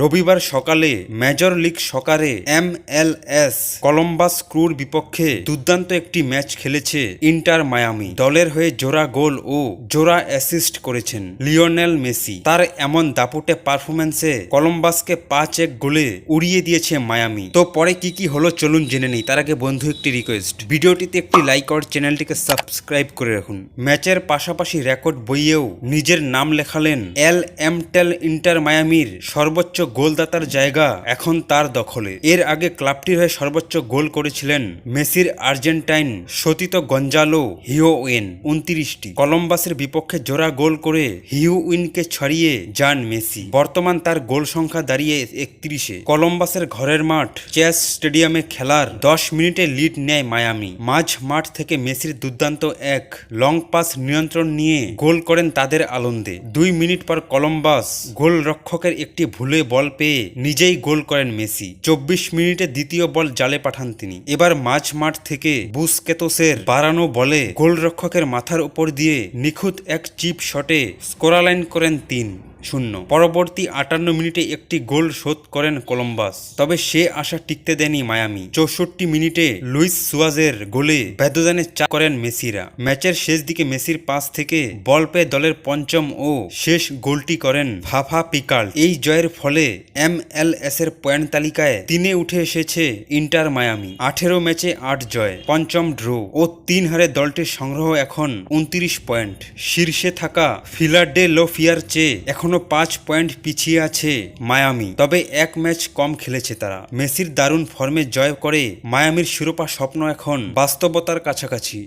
রবিবার সকালে major league সকারে এম এল এস কলম্বাস ক্রুর বিপক্ষে দুর্দান্ত একটি ম্যাচ খেলেছে ইন্টার মায়ামি। দলের হয়ে জোড়া গোল ও জোড়া অ্যাসিস্ট করেছেন লিওনেল মেসি। তার এমন দাপুটে পারফরমেন্সে কলম্বাসকে পাঁচ এক গোলে উড়িয়ে দিয়েছে মায়ামি। তো পরে কি কি হলো চলুন জেনে নেই। তার আগে বন্ধু একটি রিকোয়েস্ট ভিডিওটিতে একটি লাইক আর চ্যানেলটিকে সাবস্ক্রাইব করে রাখুন। ম্যাচের পাশাপাশি রেকর্ড বইয়েও নিজের নাম লেখালেন এল এম টেল ইন্টার মায়ামির সর্বোচ্চ গোলদাতার জায়গা এখন তার দখলে। এর আগে ক্লাবটির হয়ে সর্বোচ্চ গোল করেছিলেন মেসির আর্জেন্টাইন সতীত গঞ্জালো হিওউইন উনত্রিশটি। কলম্বাসের বিপক্ষে জোড়া গোল করে হিউইনকে ছড়িয়ে যান মেসি। বর্তমান তার গোল সংখ্যা দাঁড়িয়ে একত্রিশে। কলম্বাসের ঘরের মাঠ, চেস স্টেডিয়ামে খেলার দশ মিনিটে লিড নেয় মায়ামি। মাঝ মাঠ থেকে মেসির দুর্দান্ত এক লং পাস নিয়ন্ত্রণ নিয়ে গোল করেন তাদের আনন্দে দুই মিনিট পর কলম্বাস গোল রক্ষকের একটি ভুলে বল পেয়ে নিজেই গোল করেন মেসি। চব্বিশ মিনিটে দ্বিতীয় বল জালে পাঠান তিনি। এবার মাঝ মাঠ থেকে বুসকেতোসের বাড়ানো বলে গোলরক্ষকের মাথার উপর দিয়ে নিখুঁত এক চিপ শটে স্কোরালাইন করেন তিন। শূন্য। পরবর্তী আটান্ন মিনিটে একটি গোল শোধ করেন কলম্বাস। তবে সে আশা টিকতে দেয়নি মায়ামি। চৌষট্টি মিনিটে লুইস সুয়াজের গোলে ব্যবধানে চা করেন মেসিরা। ম্যাচের শেষ দিকে মেসির পাস থেকে বল পেয়ে দলের পঞ্চম ও শেষ গোলটি করেন ফাফা পিকাল। এই জয়ের ফলে এম এল এস এর পয়েন্ট তালিকায় তিনে উঠে এসেছে ইন্টার মায়ামি। আঠেরো ম্যাচে আট জয়, পঞ্চম ড্র ও তিন হারে দলটির সংগ্রহ এখন উনত্রিশ পয়েন্ট। শীর্ষে থাকা ফিলাডে লোফিয়ার চেয়ে এখনও পাঁচ পয়েন্ট পিছিয়ে আছে মায়ামি। তবে এক ম্যাচ কম খেলেছে তারা। মেসির দারুণ ফর্মে জয় করে মায়ামির শিরোপা স্বপ্ন এখন বাস্তবতার কাছাকাছি।